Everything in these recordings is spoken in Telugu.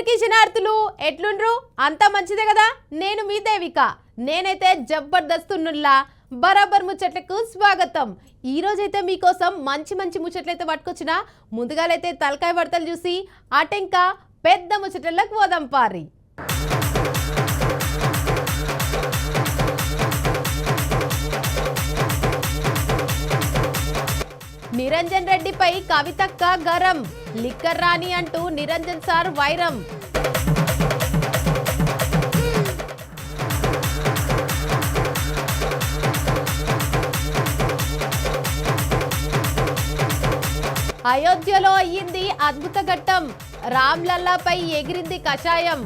అందరికీ చిన్నార్థులు ఎట్లుండ్రు? అంతా మంచిదే కదా? నేను మీ దేవిక. నేనైతే జబర్దస్తున్నుల్లా బరాబర్ ముచ్చట్లకు స్వాగతం. ఈ రోజైతే మీకోసం మంచి మంచి ముచ్చట్లయితే పట్టుకొచ్చిన. ముందుగాలైతే తలకాయ వడతలు చూసి అటెంక పెద్ద ముచ్చట్లకు పోదాం పారి. నిరంజన్ రెడ్డిపై కవితక్క గరం లిక్కర్ రాణి అంటూ నిరంజన్ సార్ వైరం. అయోధ్యలో అయ్యింది అద్భుత ఘట్టం రామ్లల్లాపై ఎగిరింది కషాయం.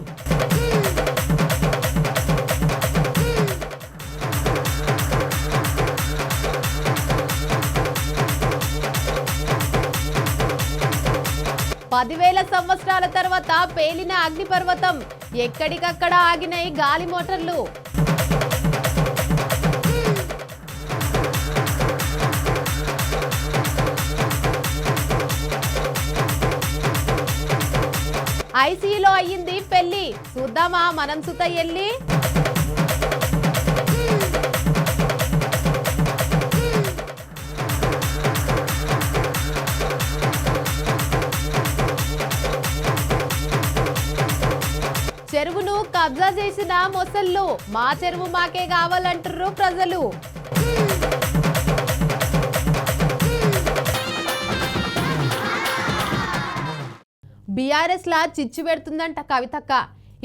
పదివేల సంవత్సరాల తర్వాత పేలిన అగ్నిపర్వతం ఎక్కడికక్కడ ఆగినాయి గాలి మోటార్లు? ఐసీలో అయ్యింది పెళ్ళి చూద్దామా మనం సుత ఎల్లి? చెరువును కబ్జా చేసిన మొసళ్ళు మా చెరువు మాకే కావాలంటుర్రు ప్రజలు. బీఆర్ఎస్ లా చిచ్చు పెడుతుందంట కవితక్క.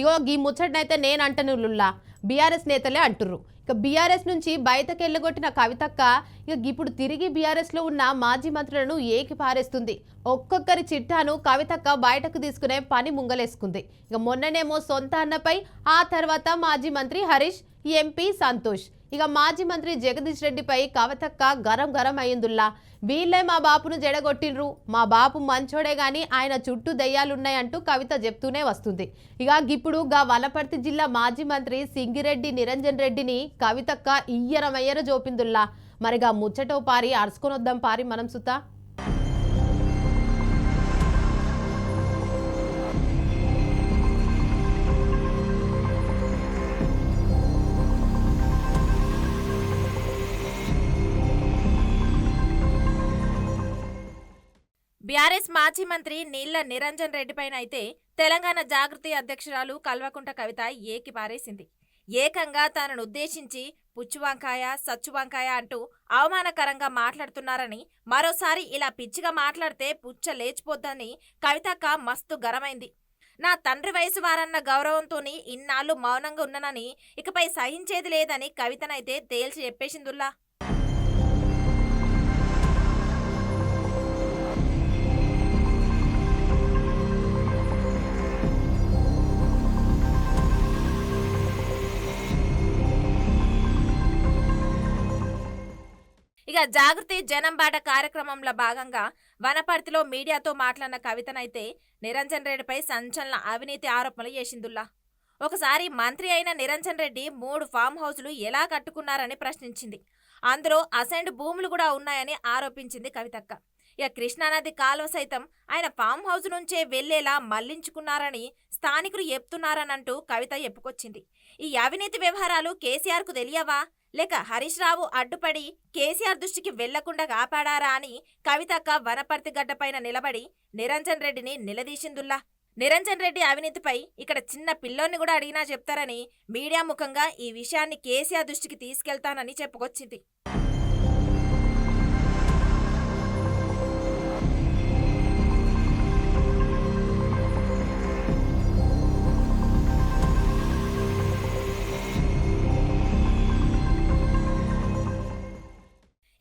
ఇగో గీ ముచ్చటనైతే నేను అంటను లుల్లా. బీఆర్ఎస్ నేతలే అంటుర్రు. ఇక బీఆర్ఎస్ నుంచి బయటకు వెళ్ళగొట్టిన కవితక్క ఇక ఇప్పుడు తిరిగి బీఆర్ఎస్లో ఉన్న మాజీ మంత్రులను ఏకి పారేస్తుంది. ఒక్కొక్కరి చిట్టాను కవితక్క బయటకు తీసుకునే పని ముంగలేసుకుంది. ఇక మొన్ననేమో సొంత అన్నపై ఆ తర్వాత మాజీ మంత్రి హరీష్ ఎంపీ సంతోష్. ఇక మాజీ మంత్రి జగదీష్ రెడ్డిపై కవితక్క గరం గరం అయ్యిందుల్లా. వీళ్ళే మా బాపును జడగొట్టిండ్రు. మా బాపు మంచోడే గాని ఆయన చుట్టూ దయ్యాలున్నాయంటూ కవిత చెప్తూనే వస్తుంది. ఇక ఇప్పుడు గా వనపర్తి జిల్లా మాజీ మంత్రి సింగిరెడ్డి నిరంజన్ రెడ్డిని కవితక్క ఇయ్యరమయ్యర జోపిందుల్లా. మరిగా ముచ్చటో పారి అరుచుకొని వద్దాం పారి మనం సుతా. బీఆర్ఎస్ మాజీ మంత్రి నీళ్ళ నిరంజన్ రెడ్డిపైన అయితే తెలంగాణ జాగృతి అధ్యక్షురాలు కల్వకుంట కవిత ఏకి పారేసింది. ఏకంగా తనను ఉద్దేశించి పుచ్చు వంకాయ సచ్చు వంకాయ అంటూ అవమానకరంగా మాట్లాడుతున్నారని మరోసారి ఇలా పిచ్చిగా మాట్లాడితే పుచ్చ లేచిపోద్దని కవితక్క మస్తు గరమైంది నా తండ్రి వయసు వారన్న గౌరవంతో ఇన్నాళ్ళు మౌనంగా ఉన్ననని ఇకపై సహించేది లేదని కవితనైతే తేల్చి చెప్పేసిందుల్లా. ఇక జాగృతి జనం బాట కార్యక్రమంలో భాగంగా వనపర్తిలో మీడియాతో మాట్లాడిన కవితనైతే నిరంజన్ రెడ్డిపై సంచలన అవినీతి ఆరోపణలు చేసిందుల్లా. ఒకసారి మంత్రి అయిన నిరంజన్ రెడ్డి మూడు ఫామ్ హౌస్లు ఎలా కట్టుకున్నారని ప్రశ్నించింది. అందులో అసైన్డ్ భూములు కూడా ఉన్నాయని ఆరోపించింది కవితక్క. ఇక కృష్ణానది కాలువ సైతం ఆయన ఫామ్ హౌస్ నుంచే వెళ్ళేలా మళ్ళించుకున్నారని స్థానికులు చెప్తున్నారనంటూ కవిత చెప్పుకొచ్చింది. ఈ అవినీతి వ్యవహారాలు కేసీఆర్కు తెలియవా? లేక హరీష్ రావు అడ్డుపడి కేసీఆర్ దృష్టికి వెళ్ళకుండా కాపాడారా అని కవితక్క వనపర్తి గడ్డపైన నిలబడి నిరంజన్ రెడ్డిని నిలదీసిందుల్లా. నిరంజన్ రెడ్డి అవినీతిపై ఇక్కడ చిన్న పిల్లోని కూడా అడిగినా చెప్తారని మీడియా ముఖంగా ఈ విషయాన్ని కేసీఆర్ దృష్టికి తీసుకెళ్తానని చెప్పుకొచ్చింది.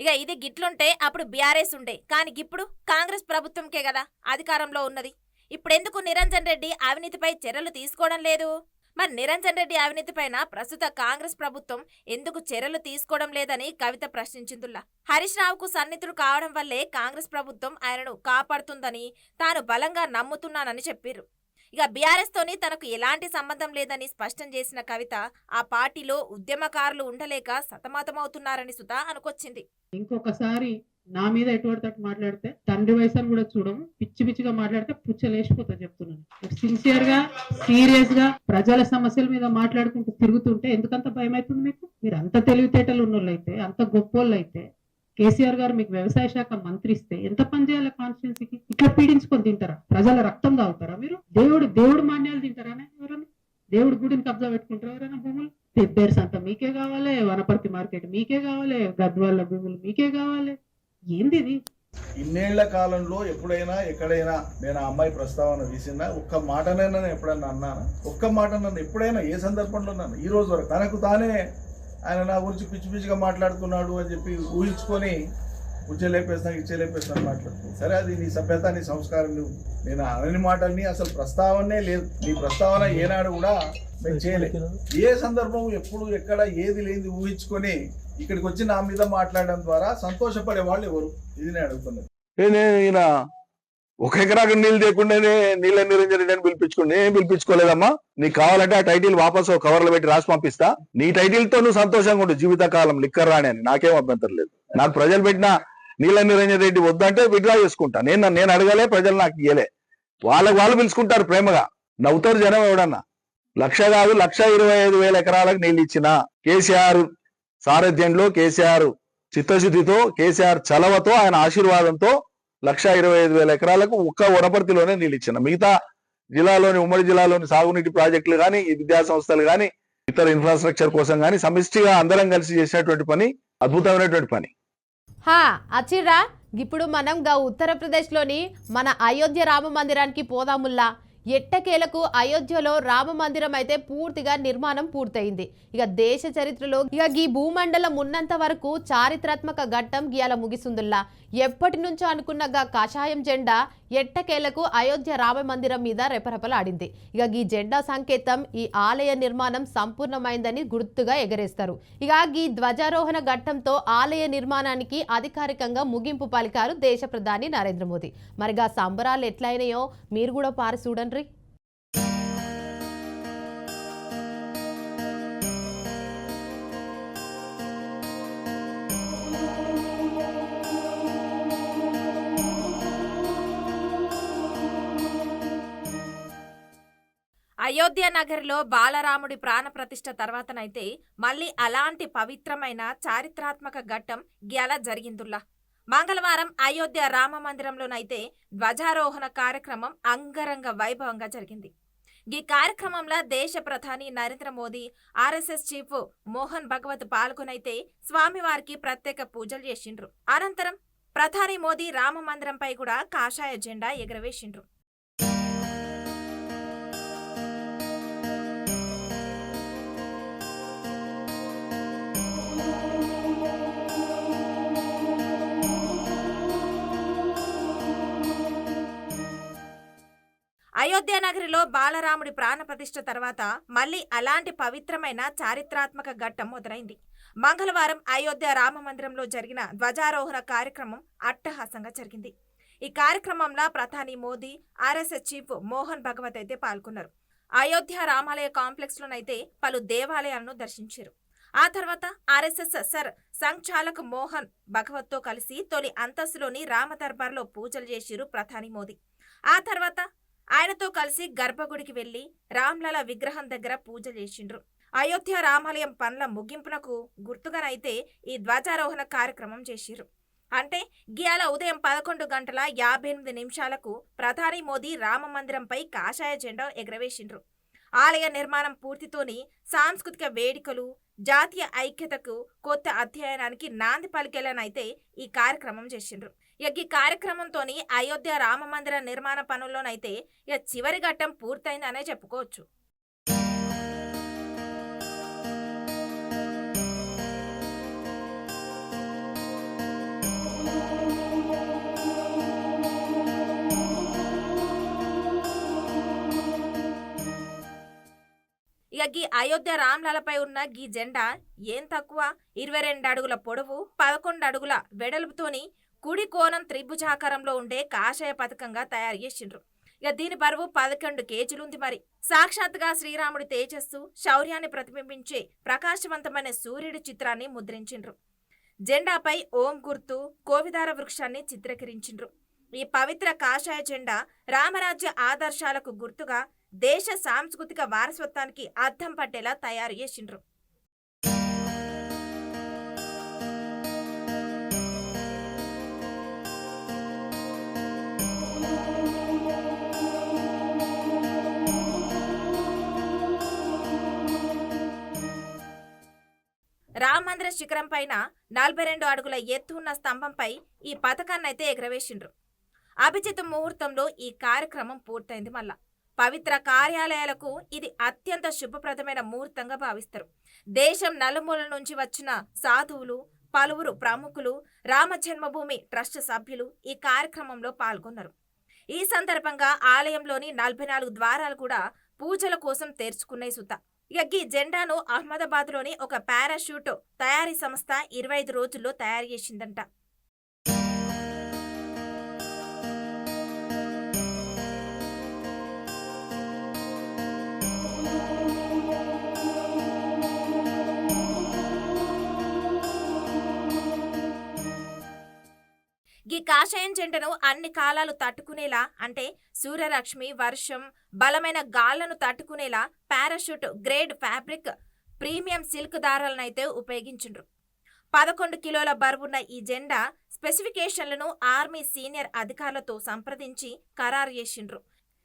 ఇక ఇది గిట్లుంటే అప్పుడు బీఆర్ఎస్ ఉండే. కానీ ఇప్పుడు కాంగ్రెస్ ప్రభుత్వంకే కదా అధికారంలో ఉన్నది. ఇప్పుడెందుకు నిరంజన్ రెడ్డి అవినీతిపై చర్యలు తీసుకోవడం లేదు? మరి నిరంజన్ రెడ్డి అవినీతిపైన ప్రస్తుత కాంగ్రెస్ ప్రభుత్వం ఎందుకు చర్యలు తీసుకోవడం లేదని కవిత ప్రశ్నించిందుల్లా. హరీష్ రావుకు సన్నిహితుడు కావడం వల్లే కాంగ్రెస్ ప్రభుత్వం ఆయనను కాపాడుతుందని తాను బలంగా నమ్ముతున్నానని చెప్పారు ఇక బీఆర్ఎస్ తోని తనకు ఎలాంటి సంబంధం లేదని స్పష్టం చేసిన కవిత ఆ పార్టీలో ఉద్యమకారులు ఉండలేక సతమతమవుతున్నారని సుధా అనుకొచ్చింది. ఇంకొకసారి నా మీద ఎటువంటి తట్టు మాట్లాడితే తండ్రి వయసు కూడా చూడము. పిచ్చి పిచ్చిగా మాట్లాడితే పుచ్చలేసిపోతా చెప్తున్నాను. సిన్సియర్గా సీరియస్గా ప్రజల సమస్యల మీద మాట్లాడుకుంటూ తిరుగుతుంటే ఎందుకంత భయం అవుతుంది మీకు? మీరు అంత తెలివితేటలు ఉన్నోళ్ళు అయితే అంత గొప్పోళ్ళు అయితే కేసీఆర్ గారు మీకు వ్యవసాయ శాఖ మంత్రి ఇస్తే ఎంత పని చేయాలి కాన్స్టిట్యున్సీకి? ఇట్లా పీడించుకొని తింటారా? ప్రజల రక్తం తాగుతారా మీరు? దేవుడు దేవుడు మాన్యాలు తింటారా ఎవరైనా దేవుడి గుడిని కబ్జా పెట్టుకుంటారా ఎవరైనా భూములు? పెబ్బేరు సంత మీకే కావాలి వనపర్తి మార్కెట్ మీకే కావాలి గద్వాల భూములు మీకే కావాలి. ఏంది ఇది? ఇన్నేళ్ళ కాలంలో ఎప్పుడైనా ఎక్కడైనా నేను ఆ అమ్మాయి ప్రస్తావన తీసినా ఒక్క మాటనైనా నేను ఎప్పుడైనా అన్నాను? ఒక్క మాట నన్ను ఎప్పుడైనా ఏ సందర్భంలో నన్ను ఈ రోజు వరకు తనకు తానే ఆయన నా గురించి పిచ్చి పిచ్చిగా మాట్లాడుతున్నాడు అని చెప్పి ఊహించుకొని ఉచ్చలేపేస్తాను ఇచ్చలేపేస్తాను మాట్లాడుతుంది. సరే అది నీ సభ్యత నీ సంస్కారం నువ్వు నేను అనని మాటల్ని అసలు ప్రస్తావనే లేదు. నీ ప్రస్తావన ఏనాడు కూడా మేము చేయలేదు ఏ సందర్భం ఎప్పుడు ఎక్కడ ఏది లేనిది ఊహించుకొని ఇక్కడికి వచ్చి నా మీద మాట్లాడడం ద్వారా సంతోషపడే వాళ్ళు ఎవరు? ఇది నేను అడుగుతున్నది. నేను ఈయన ఒక ఎకరాకు నీళ్ళు లేకుండానే నీళ్ళ నిరంజన్ రెడ్డి అని పిలిపించుకుని నేను పిలిపించుకోలేదమ్మా? నీకు కావాలంటే ఆ టైటిల్ వాపస్ ఒక కవర్లో పెట్టి రాసి పంపిస్తా. నీ టైటిల్తో నువ్వు సంతోషంగా ఉండు జీవితకాలం లిక్కర్ రాని అని. నాకేం అభ్యంతరం లేదు. నాకు ప్రజలు పెట్టిన నీళ్ళ నిరంజన్ రెడ్డి వద్దంటే విడ్రా చేసుకుంటా. నేను నేను అడగలే ప్రజలు నాకు ఇయ్యలే. వాళ్ళకి వాళ్ళు పిలుచుకుంటారు ప్రేమగా. నవ్వుతారు జనం ఎవడన్నా? లక్ష కాదు లక్ష ఇరవై ఐదు వేల ఎకరాలకు నీళ్ళు ఇచ్చిన కేసీఆర్ సారథ్యంలో కేసీఆర్ చిత్తశుద్ధితో కేసీఆర్ చలవతో ఆయన ఆశీర్వాదంతో లక్ష ఇరవై ఐదు వేల ఎకరాలకు ఒక్క వనపర్తిలోనే నీళ్ళు ఇచ్చిన. మిగతా జిల్లాలోని ఉమ్మడి జిల్లాలోని సాగునీటి ప్రాజెక్టులు కానీ విద్యా సంస్థలు కానీ ఇతర ఇన్ఫ్రాస్ట్రక్చర్ కోసం కానీ సమిష్టిగా అందరం కలిసి చేసినటువంటి పని అద్భుతమైనటువంటి పని. హా అచ్చిర్రా ఇప్పుడు మనం గా ఉత్తరప్రదేశ్లోని మన అయోధ్య రామ మందిరానికి పోదాముల్లా. ఎట్టకేలకు అయోధ్యలో రామ మందిరం అయితే పూర్తిగా నిర్మాణం పూర్తయింది. ఇక దేశ చరిత్రలో ఇక ఈ భూమండలం ఉన్నంత వరకు చారిత్రాత్మక ఘట్టం గీయాల ముగిసిందుల్లా. ఎప్పటి నుంచో అనుకున్న కాషాయం కషాయం జెండా ఎట్టకేలకు అయోధ్య రామ మందిరం మీద రెపరెపలాడింది. ఇక ఈ జెండా సంకేతం ఈ ఆలయ నిర్మాణం సంపూర్ణమైందని గుర్తుగా ఎగరేస్తారు. ఇక ఈ ధ్వజారోహణ ఘట్టంతో ఆలయ నిర్మాణానికి అధికారికంగా ముగింపు పలికారు దేశ ప్రధాని నరేంద్ర మోదీ. మరిగా సంబరాలు ఎట్లయినాయో మీరు కూడా పారి చూడండి అయోధ్య నగర్లో బాలరాముడి ప్రాణప్రతిష్ఠ తర్వాతనైతే మళ్ళీ అలాంటి పవిత్రమైన చారిత్రాత్మక ఘట్టం గ్యాల జరిగిందుల్లా. మంగళవారం అయోధ్య రామ మందిరంలోనైతే ధ్వజారోహణ కార్యక్రమం అంగరంగ వైభవంగా జరిగింది. ఈ కార్యక్రమంలో దేశ ప్రధాని నరేంద్ర మోదీ ఆర్ఎస్ఎస్ చీఫ్ మోహన్ భగవత్ పాల్గొనైతే స్వామివారికి ప్రత్యేక పూజలు చేసిండ్రు. అనంతరం ప్రధాని మోదీ రామ మందిరంపై కూడా కాషాయ జెండా ఎగరవేసిండ్రు. అయోధ్యానగరిలో బాలరాముడి ప్రాణప్రతిష్ఠ తర్వాత మళ్ళీ అలాంటి పవిత్రమైన చారిత్రాత్మక ఘట్టం మొదలైంది. మంగళవారం అయోధ్య రామ మందిరంలో జరిగిన ధ్వజారోహణ కార్యక్రమం అట్టహాసంగా జరిగింది. ఈ కార్యక్రమంలో ప్రధాని మోదీ ఆర్ఎస్ఎస్ చీఫ్ మోహన్ భగవత్ అయితే పాల్గొన్నారు. అయోధ్య రామాలయ కాంప్లెక్స్ లోనైతే పలు దేవాలయాలను దర్శించారు. ఆ తర్వాత ఆర్ఎస్ఎస్ సర్ సంచాలక్ మోహన్ భగవత్తో కలిసి తొలి అంతస్తులోని రామ దర్బార్లో పూజలు చేసిరు ప్రధాని మోదీ. ఆ తర్వాత ఆయనతో కలిసి గర్భగుడికి వెళ్ళి రామ్లల విగ్రహం దగ్గర పూజ చేసిండ్రు. అయోధ్య రామాలయం పనుల ముగింపునకు గుర్తుగానైతే ఈ ధ్వజారోహణ కార్యక్రమం చేసిర్రు. అంటే గియాల ఉదయం పదకొండు గంటల యాభై ఎనిమిది నిమిషాలకు ప్రధాని మోదీ రామ మందిరంపై కాషాయ జెండా ఎగరవేసిండ్రు. ఆలయ నిర్మాణం పూర్తితోని సాంస్కృతిక వేడుకలు జాతీయ ఐక్యతకు కొత్త అధ్యయనానికి నాంది పలికేలానైతే ఈ కార్యక్రమం చేసిండ్రు. ఇక ఈ కార్యక్రమంతోని అయోధ్య రామ మందిర నిర్మాణ పనుల్లోనైతే ఇక చివరి ఘట్టం పూర్తయిందనే చెప్పుకోవచ్చు. ఇక గీ అయోధ్య రామ్లలపై ఉన్న గీ జెండా ఏం తక్కువ? ఇరవై రెండు అడుగుల పొడవు పదకొండు అడుగుల వెడల్పుతోని కుడి కోణం త్రిభుజాకారంలో ఉండే కాషాయ పథకంగా తయారు చేసిండ్రు. ఇక దీని బరువు పదకొండు కేజీలుంది మరి. సాక్షాత్గా శ్రీరాముడి తేజస్సు శౌర్యాన్ని ప్రతిబింబించే ప్రకాశవంతమైన సూర్యుడి చిత్రాన్ని ముద్రించిండ్రు. జెండాపై ఓం గుర్తు కోవిదార వృక్షాన్ని చిత్రీకరించిండ్రు. ఈ పవిత్ర కాషాయ జెండా రామరాజ్య ఆదర్శాలకు గుర్తుగా దేశ సాంస్కృతిక వారసత్వానికి అర్థం పట్టేలా తయారు చేసిండ్రు. రామ మందిర శిఖరం పైన నలభై రెండు అడుగుల ఎత్తు ఉన్న స్తంభంపై ఈ పథకాన్నైతే ఎగరవేసిండ్రు. అభిజిత్ ముహూర్తంలో ఈ కార్యక్రమం పూర్తయింది మళ్ళా. పవిత్ర కార్యాలయాలకు ఇది అత్యంత శుభప్రదమైన ముహూర్తంగా భావిస్తారు. దేశం నలుమూల నుంచి వచ్చిన సాధువులు పలువురు ప్రముఖులు రామ జన్మభూమి ట్రస్ట్ సభ్యులు ఈ కార్యక్రమంలో పాల్గొన్నారు. ఈ సందర్భంగా ఆలయంలోని నలభై నాలుగు ద్వారాలు కూడా పూజల కోసం తెరుచుకున్నాయి సుత. ఇక ఈ జెండాను అహ్మదాబాద్లోని ఒక పారాషూట్ తయారీ సంస్థ ఇరవై ఐదు రోజుల్లో తయారు చేసిందంట. ఈ కాషాయం జెండను అన్ని కాలాలు తట్టుకునేలా అంటే సూర్యరశ్మి వర్షం బలమైన గాళ్ళను తట్టుకునేలా parachute grade fabric premium silk దారాలనైతే ఉపయోగించుండ్రు. పదకొండు కిలోల బరువున్న ఈ జెండా స్పెసిఫికేషన్లను ఆర్మీ సీనియర్ అధికారులతో సంప్రదించి ఖరారు చేసిండ్రు.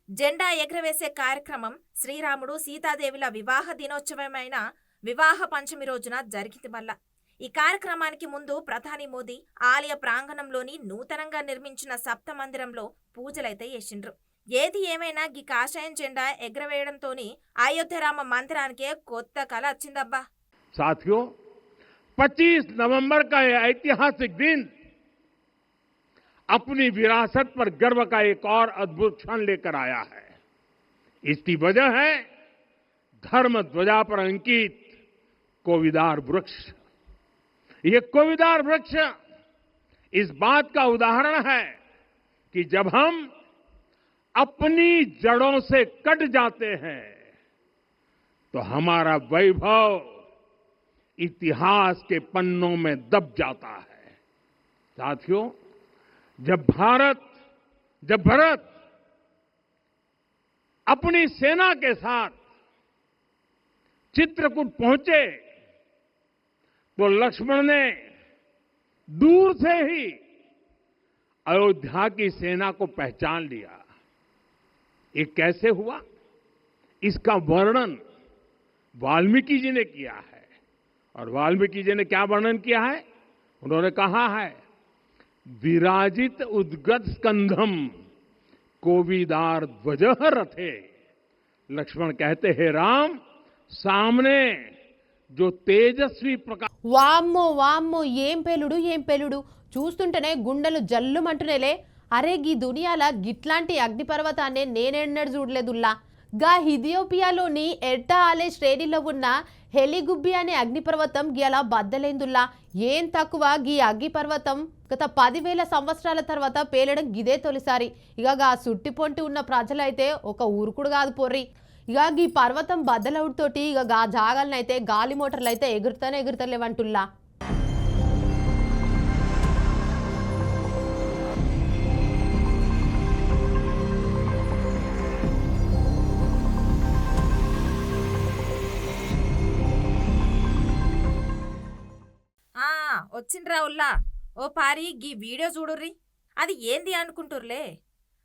జెండా ఎగరవేసే కార్యక్రమం శ్రీరాముడు సీతాదేవిల వివాహ దినోత్సవమైన వివాహ పంచమి రోజున జరిగింది మళ్ళా. ఈ కార్యక్రమానికి ముందు ప్రధాని మోదీ ఆలయ ప్రాంగణంలోని నూతనంగా నిర్మించిన సప్త మందిరంలో పూజలైతే చేసిండ్రు ఏది ఏమైనా ఈ కాషాయం జెండా ఎగరవేయడంతోని అయోధ్యరామ మందిరానికే కొత్త కళ వచ్చిందబ్బా साथियों 25 नवंबर का यह ऐतिहासिक दिन अपनी विरासत पर गर्व का एक और अद्भुत क्षण लेकर आया है इसकी वजह है धर्म ध्वजा पर अंकित कोविदार वृक्ष ये कोविदार वृक्ष इस बात का उदाहरण है कि जब हम अपनी जड़ों से कट जाते हैं तो हमारा वैभव इतिहास के पन्नों में दब जाता है। साथियों, जब भारत, जब भरत अपनी सेना के साथ चित्रकूट पहुँचे तो लक्ष्मण ने दूर से ही अयोध्या की सेना को पहचान लिया। ये कैसे हुआ? इसका वर्णन वाल्मीकि जी ने किया है। और वाल्मीकि जी ने क्या वर्णन किया है? उन्होंने कहा है, विराजित उद्गत स्कंधम कोविदार ध्वज रथे। लक्ष्मण कहते, हैं राम, सामने జో తేజస్వి వామ్మో వామ్మో ఏం పేలుడు ఏం పేలుడు? చూస్తుంటేనే గుండెలు జల్లుమంటునేలే. అరే గీ దునియాల గిట్లాంటి అగ్నిపర్వతాన్ని నేనెన్నడు చూడలేదుల్లా. గా హిథియోపియాలోని ఎర్టా అలే శ్రేణిలో ఉన్న హెలిగుబ్బి అనే అగ్నిపర్వతం గీలా బద్దలైందుల్లా. ఏం తక్కువ గీ అగ్నిపర్వతం? గత పదివేల సంవత్సరాల తర్వాత పేలడం గిదే తొలిసారి. ఇక ఆ సుట్టిపొంటి ఉన్న ప్రజలైతే ఒక ఊరుకుడు కాదు పొర్రి. ఇక ఈ పర్వతం బద్దలవుడితోటి ఇక గా జాగాలనైతే గాలి మోటార్లు అయితే ఎగురుతానే ఎగురుతలేవంటుల్లా. వచ్చిండ్రా ఉల్లా. ఓ పారి గీ వీడియో చూడుర్రి. అది ఏంది అనుకుంటుర్లే?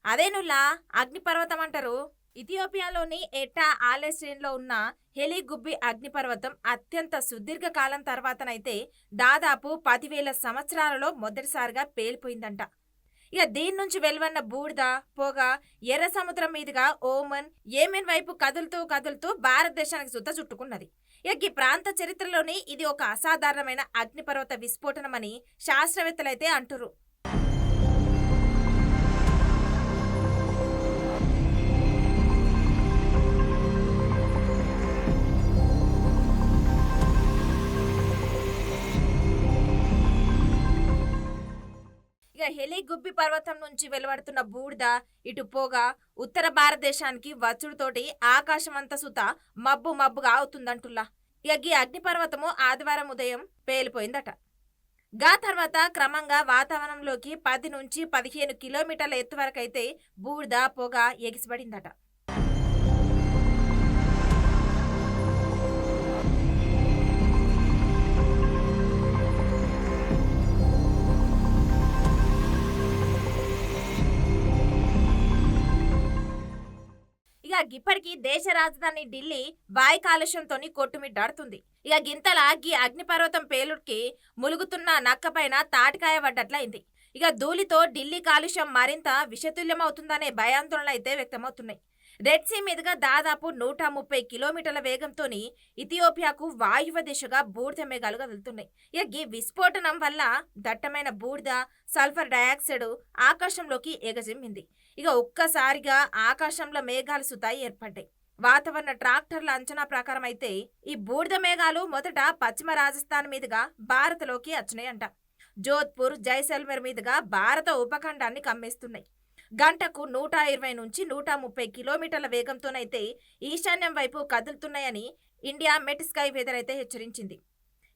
అదేనుల్లా? అగ్నిపర్వతం అంటారు? ఇథియోపియాలోని ఎటా ఆలెస్ట్రీన్లో శ్రేణిలో ఉన్న హెలిగుబ్బి అగ్నిపర్వతం అత్యంత సుదీర్ఘ కాలం తర్వాతనైతే దాదాపు పదివేల సంవత్సరాలలో మొదటిసారిగా పేలిపోయిందంట. ఇక దీని నుంచి వెలువన్న బూడిద పొగ ఎర్ర సముద్రం మీదుగా ఓమన్ ఏమెన్ వైపు కదులుతూ కదులుతూ భారతదేశానికి సుద్ద చుట్టుకున్నది. ఇక ఈ ప్రాంత చరిత్రలోని ఇది ఒక అసాధారణమైన అగ్నిపర్వత విస్ఫోటనమని శాస్త్రవేత్తలైతే అంటురు ఇక హెలిగుబ్బి పర్వతం నుంచి వెలువడుతున్న బూడిద ఇటు పొగ ఉత్తర భారతదేశానికి వచ్చుడుతోటి ఆకాశం సుత మబ్బు మబ్బుగా అవుతుందంటుల్లా. ఇక ఈ అగ్నిపర్వతము ఆదివారం ఉదయం పేలిపోయిందట. గా తర్వాత క్రమంగా వాతావరణంలోకి పది నుంచి పదిహేను కిలోమీటర్ల ఎత్తు వరకైతే బూడిద పొగ ఎగిసిపడిందట. ఇక గిప్పటికీ దేశ రాజధాని ఢిల్లీ వాయు కాలుష్యంతోని కొట్టుమిట్టాడుతుంది. ఇక గింతల గీ అగ్నిపర్వతం పేలుడికి ములుగుతున్న నక్కపైన తాటికాయ పడ్డట్లయింది ఇక ధూళితో ఢిల్లీ కాలుష్యం మరింత విషతుల్యమవుతుందనే భయాందోళనలు అయితే వ్యక్తమవుతున్నాయి. రెడ్ సీ మీదుగా దాదాపు నూట ముప్పై కిలోమీటర్ల వేగంతోని ఇథియోపియాకు వాయువ దిశగా బూడిద మేఘాలు కదులుతున్నాయి. ఇక ఈ విస్ఫోటనం వల్ల దట్టమైన బూడిద సల్ఫర్ డయాక్సైడ్ ఆకాశంలోకి ఎగజిమ్మింది. ఇక ఒక్కసారిగా ఆకాశంలో మేఘాలు సుతాయి ఏర్పడ్డాయి. వాతావరణ ట్రాక్టర్ల అంచనా ప్రకారం అయితే ఈ బూడిద మేఘాలు మొదట పశ్చిమ రాజస్థాన్ మీదుగా భారత్లోకి వచ్చినాయంట. జోధ్పూర్ జైసల్మేర్ మీదుగా భారత ఉపఖండాన్ని కమ్మేస్తున్నాయి. గంటకు నూట ఇరవై నుంచి నూట ముప్పై కిలోమీటర్ల వేగంతోనైతే ఈశాన్యం వైపు కదులుతున్నాయని ఇండియా మెట్ స్కై వెదర్ అయితే హెచ్చరించింది.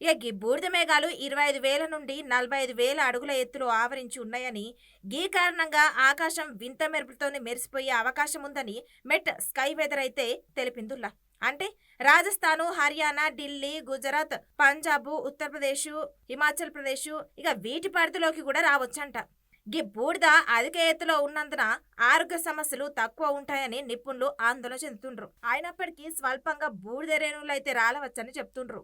ఇక గీ బూడిద మేఘాలు ఇరవై ఐదు వేల నుండి నలభై ఐదు వేల అడుగుల ఎత్తులో ఆవరించి ఉన్నాయని గీ కారణంగా ఆకాశం వింత మెరుపులతోనే మెరిసిపోయే అవకాశం ఉందని మెట్ స్కై వెదర్ అయితే తెలిపిందుల్లా. అంటే రాజస్థాను హర్యానా ఢిల్లీ గుజరాత్ పంజాబ్ ఉత్తరప్రదేశ్ హిమాచల్ ప్రదేశ్ ఇక వీటి పరిధిలోకి కూడా రావచ్చంట. గీ బూడిద అధిక ఎత్తులో ఉన్నందున ఆరోగ్య సమస్యలు తక్కువ ఉంటాయని నిపుణులు ఆందోళన చెందుతుండ్రు. అయినప్పటికీ స్వల్పంగా బూడిద రేణువులు అయితే రాలవచ్చని చెప్తుండ్రు.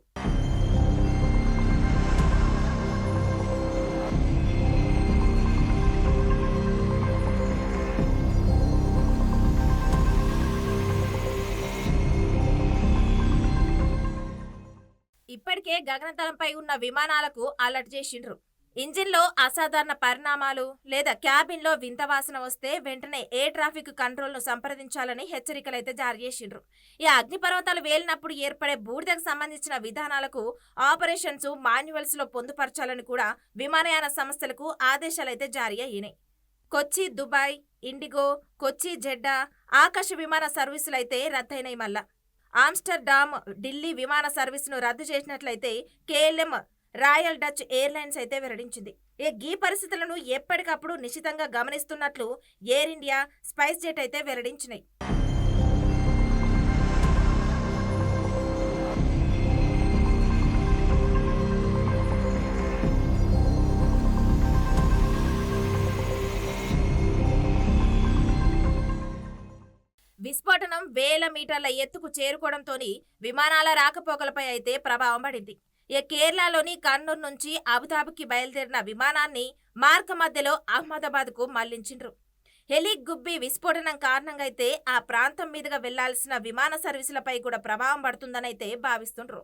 ఇప్పటికే గగనతలంపై ఉన్న విమానాలకు అలర్ట్ చేసిండ్రు. ఇంజిన్లో అసాధారణ పరిణామాలు లేదా క్యాబిన్లో వింత వాసన వస్తే వెంటనే ఏ ట్రాఫిక్ కంట్రోల్ను సంప్రదించాలని హెచ్చరికలైతే జారీ చేసిండ్రు. ఈ అగ్నిపర్వతాలు వేలినప్పుడు ఏర్పడే బూడిదకు సంబంధించిన విధానాలకు ఆపరేషన్స్ మాన్యువల్స్లో పొందుపరచాలని కూడా విమానయాన సంస్థలకు ఆదేశాలైతే జారీ అయినాయి. Kochi Dubai IndiGo Kochi Jeddah Akasa విమాన సర్వీసులైతే రద్దయినాయి మళ్ళా. ఆమ్స్టర్డామ్ ఢిల్లీ విమాన సర్వీసును రద్దు చేసినట్లయితే కేఎల్ఎం రాయల్ డచ్ ఎయిర్లైన్స్ అయితే వెల్లడించింది. ఈ గీ పరిస్థితులను ఎప్పటికప్పుడు నిశితంగా గమనిస్తున్నట్లు ఎయిర్ ఇండియా స్పైస్ జెట్ అయితే వెల్లడించినాయి. విస్ఫోటనం వేల మీటర్ల ఎత్తుకు చేరుకోవడంతోని విమానాల రాకపోకలపై అయితే ప్రభావం పడింది. ఇక కేరళలోని కన్నూర్ నుంచి అబుదాబికి బయలుదేరిన విమానాన్ని మార్గ మధ్యలో అహ్మదాబాద్కు మళ్ళించిండ్రు. హెలి గుబ్బి విస్ఫోటనం కారణంగా అయితే ఆ ప్రాంతం మీదుగా వెళ్ళాల్సిన విమాన సర్వీసులపై కూడా ప్రభావం పడుతుందనైతే భావిస్తుండ్రు.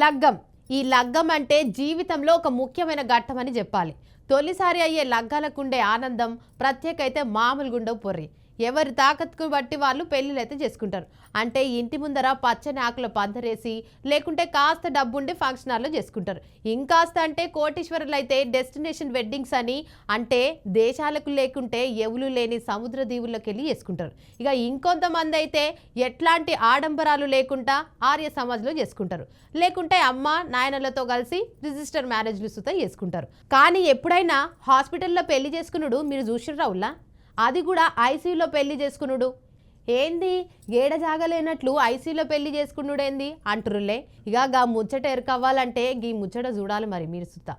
లగ్గం. ఈ లగ్గం అంటే జీవితంలో ఒక ముఖ్యమైన ఘట్టం అని చెప్పాలి. తొలిసారి అయ్యే లగ్గాలకుండే ఆనందం ప్రత్యేకైతే మామూలుగుండవు మామూలుగా ఉండవు పొర్రి. ఎవరి తాకత్కు బట్టి వాళ్ళు పెళ్ళిళ్ళు అయితే చేసుకుంటారు. అంటే ఇంటి ముందర పచ్చని ఆకుల పందరేసి లేకుంటే కాస్త డబ్బుండి ఫంక్షన్ హాల్లో చేసుకుంటారు. ఇంకాస్త అంటే కోటీశ్వరులు అయితే డెస్టినేషన్ వెడ్డింగ్స్ అని అంటే దేశాలకు లేకుంటే ఎవలు లేని సముద్ర దీవుల్లోకి వెళ్ళి చేసుకుంటారు. ఇక ఇంకొంతమంది అయితే ఎట్లాంటి ఆడంబరాలు లేకుండా ఆర్య సమాజ్లో చేసుకుంటారు. లేకుంటే అమ్మ నాయనలతో కలిసి రిజిస్టర్ మ్యారేజ్లు సుతా చేసుకుంటారు. కానీ ఎప్పుడైనా హాస్పిటల్లో పెళ్ళి చేసుకున్నాడు మీరు చూసిర్రావులా అది కూడా ఐసీయూలో పెళ్ళి చేసుకునుడు. ఏంది? ఏడ జాగలేనట్లు ఐసీలో పెళ్ళి చేసుకునుడేంది? అంటురులే ఇక గా ముచ్చట ఎరకవ్వాలంటే గీ ముచ్చట చూడాలి మరి మీరు సుత్త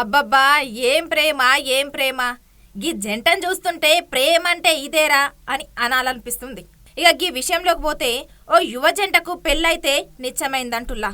అబ్బబ్బా ఏం ప్రేమ ఏం ప్రేమ? గీ జంటను చూస్తుంటే ప్రేమ అంటే ఇదేరా అని అనాలనిపిస్తుంది. ఇక గీ విషయంలోకి పోతే ఓ యువ జంటకు పెళ్ళైతే నిత్యమైందంటుల్లా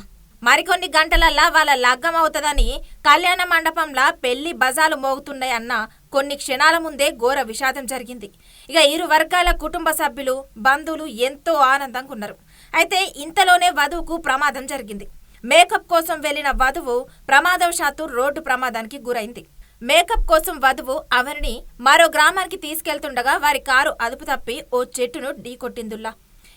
మరికొన్ని గంటలల్లా వాళ్ళ లగ్గం అవుతుందని కళ్యాణ మండపంలా పెళ్ళి బజాలు మోగుతున్నాయి అన్న కొన్ని క్షణాల ముందే ఘోర విషాదం జరిగింది. ఇక ఇరు వర్గాల కుటుంబ సభ్యులు బంధువులు ఎంతో ఆనందంగా ఉన్నారు అయితే ఇంతలోనే వధువుకు ప్రమాదం జరిగింది. మేకప్ కోసం వెళ్ళిన వధువు ప్రమాదవశాత్తు రోడ్డు ప్రమాదానికి గురైంది. మేకప్ కోసం వధువు అవరిని మరో గ్రామానికి తీసుకెళ్తుండగా వారి కారు అదుపు తప్పి ఓ చెట్టును ఢీకొట్టిందుల్లా.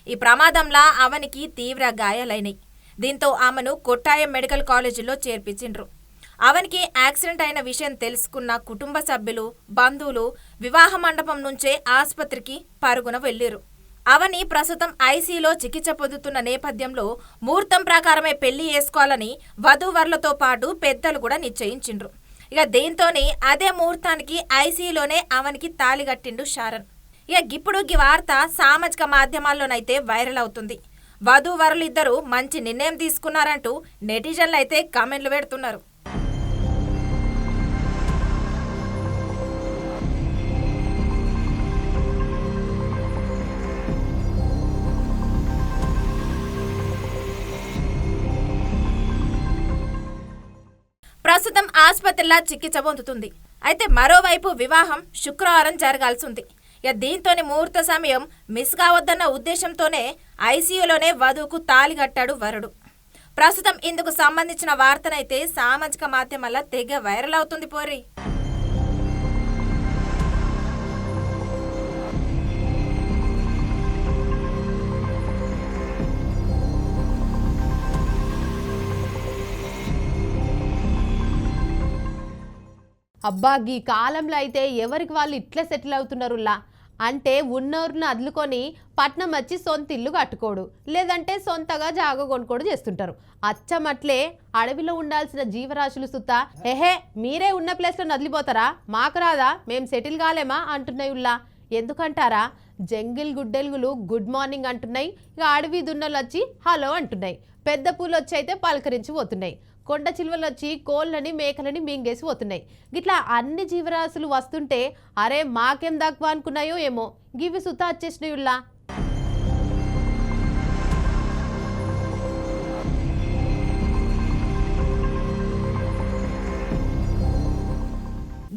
ఈ ప్రమాదంలా అవనికి తీవ్ర గాయాలైనాయి. దీంతో ఆమెను కొట్టాయం మెడికల్ కాలేజీలో చేర్పించిండ్రు. అవనికి యాక్సిడెంట్ అయిన విషయం తెలుసుకున్న కుటుంబ సభ్యులు బంధువులు వివాహ మండపం నుంచే ఆసుపత్రికి పరుగున వెళ్ళిరు అవని ప్రస్తుతం ఐసీలో చికిత్స పొందుతున్న నేపథ్యంలో ముహూర్తం ప్రకారమే పెళ్ళి చేసుకోవాలని వధూవరులతో పాటు పెద్దలు కూడా నిశ్చయించిండ్రు. ఇక దీంతోనే అదే ముహూర్తానికి ఐసీలోనే అవనికి తాళి కట్టిండు షారన్ ఇక ఇప్పుడు ఈ వార్త సామాజిక మాధ్యమాల్లోనైతే వైరల్ అవుతుంది. వధూవరులు ఇద్దరు మంచి నిర్ణయం తీసుకున్నారంటూ నెటిజన్లు అయితే కామెంట్లు పెడుతున్నారు. ప్రస్తుతం ఆసుపత్రిలో చికిత్స పొందుతుంది. అయితే మరోవైపు వివాహం శుక్రవారం జరగాల్సి ఉంది ఇక దీంతోని ముహూర్త సమయం మిస్ కావద్దన్న ఉద్దేశంతోనే ఐసీయూలోనే వధువుకు తాళి కట్టాడు వరుడు. ప్రస్తుతం ఇందుకు సంబంధించిన వార్తనైతే సామాజిక మాధ్యమాల్లో తెగ వైరల్ అవుతుంది పోరి అబ్బా గీ కాలంలో అయితే ఎవరికి వాళ్ళు ఇట్లా సెటిల్ అవుతున్నారులా? అంటే ఉన్నోరును అదులుకొని పట్నం వచ్చి సొంత ఇల్లు కట్టుకోడు లేదంటే సొంతగా జాగ కొనుక్కోడు చేస్తుంటారు. అచ్చమట్లే అడవిలో ఉండాల్సిన జీవరాశులు సుత్త ఎహే మీరే ఉన్న ప్లేస్లో నదిలిపోతారా మాకు రాదా? మేము సెటిల్ కాలేమా? అంటున్నాయి ఉల్లా. ఎందుకంటారా? జంగిల్ గుడ్డెలుగులు గుడ్ మార్నింగ్ అంటున్నాయి. ఇక అడవి దున్నలు వచ్చి హలో అంటున్నాయి. పెద్ద పూలు వచ్చి అయితే పలకరించి పోతున్నాయి. కొండ చిలువలు వచ్చి కోళ్ళని మేకలని మింగేసి పోతున్నాయి. గిట్లా అన్ని జీవరాశులు వస్తుంటే అరే మాకేం దక్కువ అనుకున్నాయో ఏమో. గివి సుత వచ్చేసినాయుల్లా.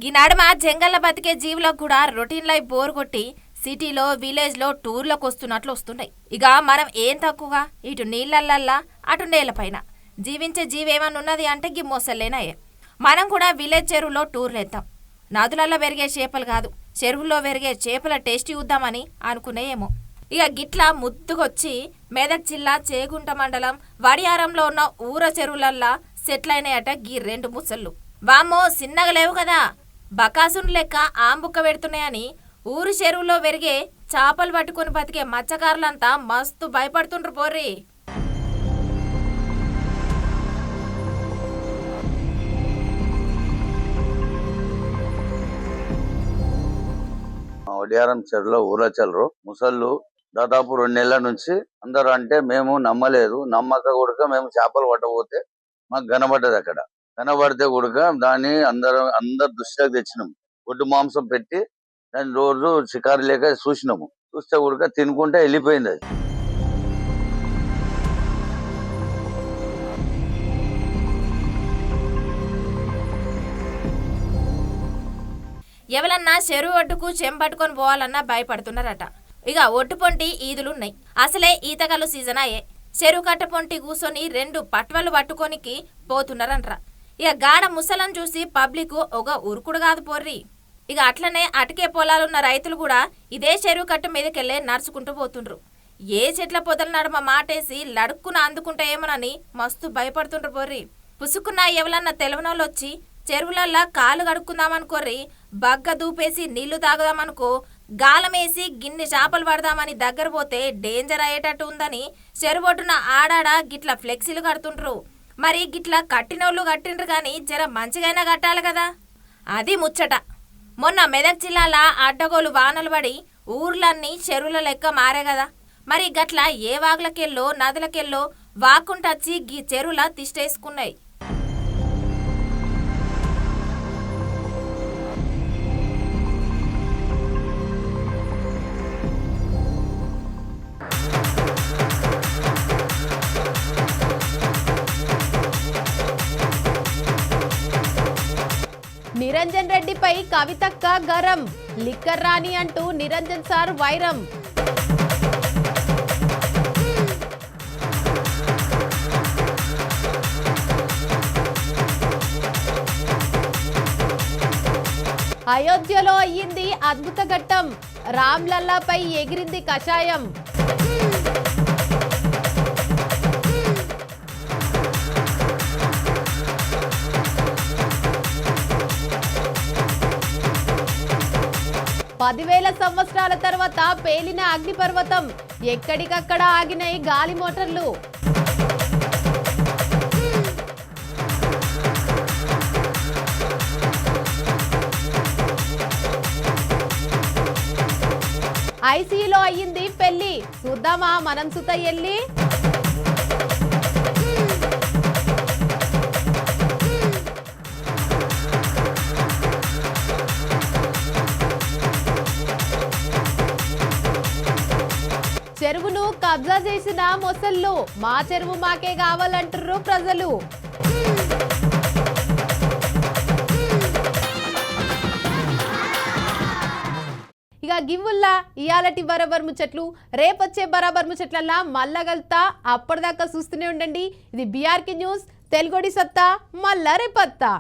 ఈ నడుమ జంగల్ల బతికే జీవులకు కూడా రొటీన్ లైఫ్ బోర్ కొట్టి సిటీలో విలేజ్లో టూర్లకు వస్తున్నట్లు వస్తున్నాయి. ఇక మనం ఏం తక్కువగా? ఇటు నీళ్ళల్లల్లా అటు నేలపైన. జీవించే జీవేమన్నా ఉన్నది అంటే గి మొసలేనాయే మనం కూడా విలేజ్ చెరువులో టూర్లు వేద్దాం నదులలో పెరిగే చేపలు కాదు చెరువుల్లో పెరిగే చేపల టేస్ట్ చూద్దామని అనుకునేయేమో. ఇక గిట్లా ముద్దుకొచ్చి మెదక్ జిల్లా చేగుంట మండలం వడియారంలో ఉన్న ఊర చెరువులల్లా సెటిల్ అయినాయట గీ రెండు ముసళ్ళు. వామ్మో చిన్నగా లేవు కదా. బకాసును లెక్క ఆంబుక్క పెడుతున్నాయని ఊరు చెరువులో పెరిగే చేపలు పట్టుకొని బతికే మత్స్యకారులంతా మస్తు భయపడుతుండ్రు పోర్రీ. ఒడియారం చెరువులో ఊరా చెల్లరు ముసళ్ళు దాదాపు రెండు నెలల నుంచి అందరూ అంటే మేము నమ్మలేదు. నమ్మక కూడా మేము చేపలు పట్టబోతే మాకు కనబడ్డది అక్కడ. కనబడితే కూడక దాన్ని అందరం అందరు దృష్టిలోకి తెచ్చినాము. గుడ్డు మాంసం పెట్టి దాన్ని రోజు షికారు లేక చూసినాము. చూస్తే కూడక తినుకుంటే వెళ్ళిపోయింది అది. ఎవరన్నా చెరువు ఒడ్డుకు చెంపట్టుకొని పోవాలన్నా భయపడుతున్నారట. ఇక ఒట్టుపొంటి ఈదులున్నాయి. అసలే ఈతగలు సీజన్ అయ్యే. చెరువు కట్ట పొంటి కూసొని రెండు పట్వలు పట్టుకోనికి పోతున్నారంట్రా. ఇక గాడ ముసలను చూసి పబ్లిక్ ఒక ఉరుకుడు కాదు పోర్రి. ఇక అట్లనే అటకే పొలాలున్న రైతులు కూడా ఇదే చెరువు కట్ట మీదకెళ్ళే నడుచుకుంటూ పోతుండ్రు. ఏ చెట్ల పొదల నడుమ మాటేసి లడుక్కున అందుకుంటాయేమోనని మస్తు భయపడుతుండ్రు పోర్రి. పుసుకున్న ఎవలన్నా తెలవనోళ్ళు వచ్చి చెరువులల్లా కాలు కడుక్కుందామనుకోర్రి బగ్గ దూపేసి నీళ్ళు తాగుదామనుకో గాలమేసి గిన్నె చేపలు పడదామని దగ్గర పోతే డేంజర్ అయ్యేటట్టు ఉందని చెరువొడ్డున ఆడాడ గిట్ల ఫ్లెక్సీలు కడుతుండ్రు. మరి గిట్ల కట్టినోళ్ళు కట్టిండ్రు కానీ జర మంచిగైనా కట్టాలి కదా? అది ముచ్చట. మొన్న మెదక్ జిల్లాల అడ్డగోలు వానలు పడి ఊర్లన్నీ చెరువుల లెక్క మారే కదా? మరి గట్ల ఏ వాగులకెళ్ళో నదులకెళ్ళో వాక్కుంటచ్చి గీ చెరువుల తిష్టేసుకున్నాయి. తీరుపై కవితక్క గరం లిక్కర్ రాణి అంటూ నిరంజన్ సార్ వైరం. అయోధ్యలో అయ్యింది అద్భుత ఘట్టం రామ్లల్లాపై ఎగిరింది కషాయం. పదివేల సంవత్సరాల తర్వాత పేలిన అగ్నిపర్వతం ఎక్కడికక్కడ ఆగినాయి గాలి మోటార్లు? ఐసీలో అయ్యింది పెళ్ళి చూద్దామా మనం సుత ఎల్లి? కబ్జా చేసిన మొసళ్ళు మా చెరువు మాకే కావాలంటుర్రు ప్రజలు. ఇక గివ్వుల్లా ఇయాలటి బరాబర్ ముచ్చట్లు రేపొచ్చే బరాబర్ ముచ్చట్లల్లా మల్లగల్తా అప్పటిదాకా చూస్తూనే ఉండండి. ఇది బీఆర్కే న్యూస్ తెలుగుడి సత్తా మల్ల రేపత్తా.